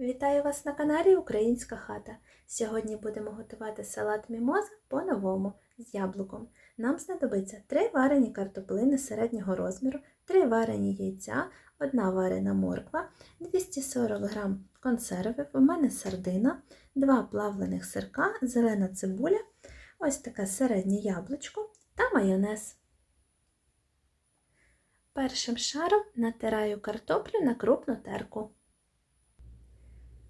Вітаю вас на каналі Українська хата. Сьогодні будемо готувати салат мімоза по-новому з яблуком. Нам знадобиться 3 варені картоплини середнього розміру, 3 варені яйця, 1 варена морква, 240 г консерви, у мене сардина, 2 плавлених сирка, зелена цибуля, ось таке середнє яблучко та майонез. Першим шаром натираю картоплю на крупну терку.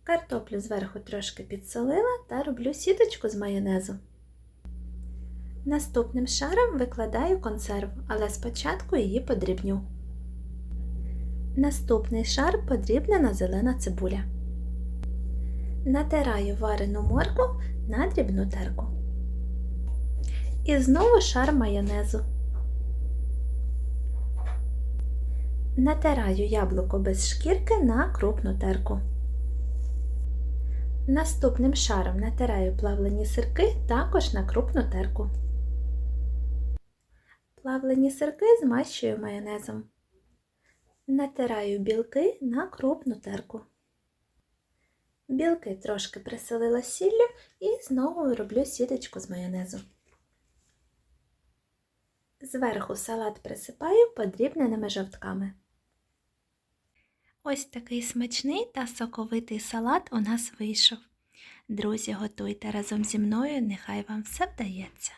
Картоплю зверху трошки підсолила та роблю сіточку з майонезу. Наступним шаром викладаю консерву, але спочатку її подрібню. Наступний шар подрібнена зелена цибуля. Натираю варену моркву на дрібну терку. І знову шар майонезу. Натираю яблуко без шкірки на крупну терку. Наступним шаром натираю плавлені сирки також на крупну терку. Плавлені сирки змащую майонезом. Натираю білки на крупну терку. Білки трошки присолила сіллю і знову роблю сіточку з майонезу. Зверху салат присипаю подрібненими жовтками. Ось такий смачний та соковитий салат у нас вийшов. Друзі, готуйте разом зі мною, нехай вам все вдається.